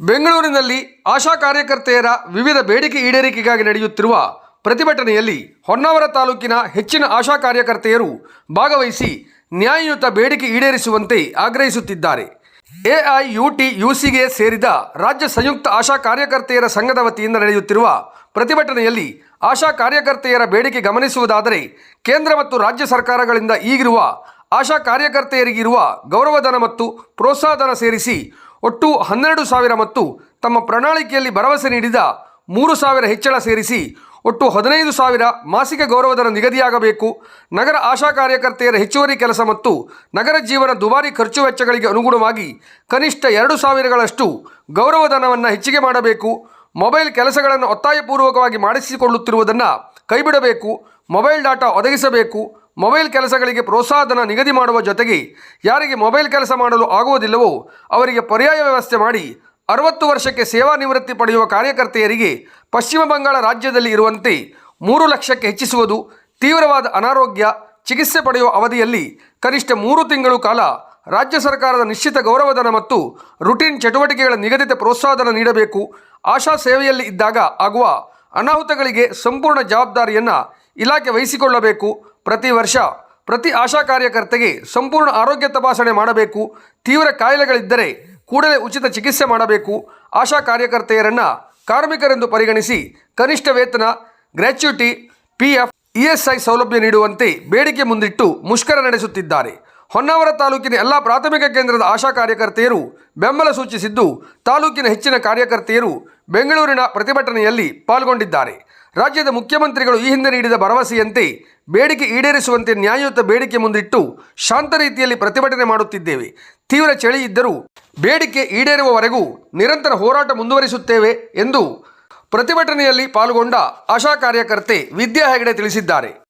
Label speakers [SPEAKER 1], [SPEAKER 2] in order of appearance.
[SPEAKER 1] ಬೆಂಗಳೂರಿನಲ್ಲಿ ಆಶಾ ಕಾರ್ಯಕರ್ತೆಯರ ವಿವಿಧ ಬೇಡಿಕೆ ಈಡೇರಿಕೆಗಾಗಿ ನಡೆಯುತ್ತಿರುವ ಪ್ರತಿಭಟನೆಯಲ್ಲಿ ಹೊನ್ನಾವರ ತಾಲೂಕಿನ ಹೆಚ್ಚಿನ ಆಶಾ ಕಾರ್ಯಕರ್ತೆಯರು ಭಾಗವಹಿಸಿ ನ್ಯಾಯಯುತ ಬೇಡಿಕೆ ಈಡೇರಿಸುವಂತೆ ಆಗ್ರಹಿಸುತ್ತಿದ್ದಾರೆ. ಎಐಯುಟಿ ಯುಸಿಗೆ ಸೇರಿದ ರಾಜ್ಯ ಸಂಯುಕ್ತ ಆಶಾ ಕಾರ್ಯಕರ್ತೆಯರ ಸಂಘದ ವತಿಯಿಂದ ನಡೆಯುತ್ತಿರುವ ಪ್ರತಿಭಟನೆಯಲ್ಲಿ ಆಶಾ ಕಾರ್ಯಕರ್ತೆಯರ ಬೇಡಿಕೆ ಗಮನಿಸುವುದಾದರೆ ಕೇಂದ್ರ ಮತ್ತು ರಾಜ್ಯ ಸರ್ಕಾರಗಳಿಂದ ಈಗಿರುವ ಆಶಾ ಕಾರ್ಯಕರ್ತೆಯರಿಗಿರುವ ಗೌರವಧನ ಮತ್ತು ಪ್ರೋತ್ಸಾಹಧನ ಸೇರಿಸಿ ಒಟ್ಟು ಹನ್ನೆರಡು ಸಾವಿರ ಮತ್ತು ತಮ್ಮ ಪ್ರಣಾಳಿಕೆಯಲ್ಲಿ ಭರವಸೆ ನೀಡಿದ ಮೂರು ಸಾವಿರ ಹೆಚ್ಚಳ ಸೇರಿಸಿ ಒಟ್ಟು ಹದಿನೈದು ಸಾವಿರ ಮಾಸಿಕ ಗೌರವಧನ ನಿಗದಿಯಾಗಬೇಕು. ನಗರ ಆಶಾ ಕಾರ್ಯಕರ್ತೆಯರ ಹೆಚ್ಚುವರಿ ಕೆಲಸ ಮತ್ತು ನಗರ ಜೀವನ ದುಬಾರಿ ಖರ್ಚು ವೆಚ್ಚಗಳಿಗೆ ಅನುಗುಣವಾಗಿ ಕನಿಷ್ಠ ಎರಡು ಸಾವಿರಗಳಷ್ಟು ಗೌರವಧನವನ್ನು ಹೆಚ್ಚಿಗೆ ಮಾಡಬೇಕು. ಮೊಬೈಲ್ ಕೆಲಸಗಳನ್ನು ಒತ್ತಾಯಪೂರ್ವಕವಾಗಿ ಮಾಡಿಸಿಕೊಳ್ಳುತ್ತಿರುವುದನ್ನು ಕೈಬಿಡಬೇಕು. ಮೊಬೈಲ್ ಡಾಟಾ ಒದಗಿಸಬೇಕು. ಮೊಬೈಲ್ ಕೆಲಸಗಳಿಗೆ ಪ್ರೋತ್ಸಾಹಧನ ನಿಗದಿ ಮಾಡುವ ಜೊತೆಗೆ ಯಾರಿಗೆ ಮೊಬೈಲ್ ಕೆಲಸ ಮಾಡಲು ಆಗುವುದಿಲ್ಲವೋ ಅವರಿಗೆ ಪರ್ಯಾಯ ವ್ಯವಸ್ಥೆ ಮಾಡಿ ಅರವತ್ತು ವರ್ಷಕ್ಕೆ ಸೇವಾ ನಿವೃತ್ತಿ ಪಡೆಯುವ ಕಾರ್ಯಕರ್ತೆಯರಿಗೆ ಪಶ್ಚಿಮ ಬಂಗಾಳ ರಾಜ್ಯದಲ್ಲಿ ಇರುವಂತೆ ಮೂರು ಲಕ್ಷಕ್ಕೆ ಹೆಚ್ಚಿಸುವುದು ತೀವ್ರವಾದ ಅನಾರೋಗ್ಯ, ಚಿಕಿತ್ಸೆ ಪಡೆಯುವ ಅವಧಿಯಲ್ಲಿ ಕನಿಷ್ಠ ಮೂರು ತಿಂಗಳು ಕಾಲ ರಾಜ್ಯ ಸರ್ಕಾರದ ನಿಶ್ಚಿತ ಗೌರವಧನ ಮತ್ತು ರುಟೀನ್ ಚಟುವಟಿಕೆಗಳ ನಿಗದಿತ ಪ್ರೋತ್ಸಾಹಧನ ನೀಡಬೇಕು. ಆಶಾ ಸೇವೆಯಲ್ಲಿ ಇದ್ದಾಗ ಆಗುವ ಅನಾಹುತಗಳಿಗೆ ಸಂಪೂರ್ಣ ಜವಾಬ್ದಾರಿಯನ್ನು ಇಲಾಖೆ ವಹಿಸಿಕೊಳ್ಳಬೇಕು. ಪ್ರತಿ ವರ್ಷ ಪ್ರತಿ ಆಶಾ ಕಾರ್ಯಕರ್ತೆಗೆ ಸಂಪೂರ್ಣ ಆರೋಗ್ಯ ತಪಾಸಣೆ ಮಾಡಬೇಕು, ತೀವ್ರ ಕಾಯಿಲೆಗಳಿದ್ದರೆ ಕೂಡಲೇ ಉಚಿತ ಚಿಕಿತ್ಸೆ ಮಾಡಬೇಕು. ಆಶಾ ಕಾರ್ಯಕರ್ತೆಯರನ್ನು ಕಾರ್ಮಿಕರೆಂದು ಪರಿಗಣಿಸಿ ಕನಿಷ್ಠ ವೇತನ, ಗ್ರ್ಯಾಚ್ಯುಟಿ, ಪಿ ಎಫ್ ಇಎಸ್ಐ ಸೌಲಭ್ಯ ನೀಡುವಂತೆ ಬೇಡಿಕೆ ಮುಂದಿಟ್ಟು ಮುಷ್ಕರ ನಡೆಸುತ್ತಿದ್ದಾರೆ. ಹೊನ್ನಾವರ ತಾಲೂಕಿನ ಎಲ್ಲ ಪ್ರಾಥಮಿಕ ಕೇಂದ್ರದ ಆಶಾ ಕಾರ್ಯಕರ್ತೆಯರು ಬೆಂಬಲ ಸೂಚಿಸಿದ್ದು, ತಾಲೂಕಿನ ಹೆಚ್ಚಿನ ಕಾರ್ಯಕರ್ತೆಯರು ಬೆಂಗಳೂರಿನ ಪ್ರತಿಭಟನೆಯಲ್ಲಿ ಪಾಲ್ಗೊಂಡಿದ್ದಾರೆ. ರಾಜ್ಯದ ಮುಖ್ಯಮಂತ್ರಿಗಳು ಈ ಹಿಂದೆ ನೀಡಿದ ಭರವಸೆಯಂತೆ ಬೇಡಿಕೆ ಈಡೇರಿಸುವಂತೆ ನ್ಯಾಯಯುತ ಬೇಡಿಕೆ ಮುಂದಿಟ್ಟು ಶಾಂತ ರೀತಿಯಲ್ಲಿ ಪ್ರತಿಭಟನೆ ಮಾಡುತ್ತಿದ್ದೇವೆ. ತೀವ್ರ ಚಳಿ ಇದ್ದರೂ ಬೇಡಿಕೆ ಈಡೇರುವವರೆಗೂ ನಿರಂತರ ಹೋರಾಟ ಮುಂದುವರಿಸುತ್ತೇವೆ ಎಂದು ಪ್ರತಿಭಟನೆಯಲ್ಲಿ ಪಾಲ್ಗೊಂಡ ಆಶಾ ಕಾರ್ಯಕರ್ತೆ ವಿದ್ಯಾ ಹೆಗಡೆ ತಿಳಿಸಿದ್ದಾರೆ.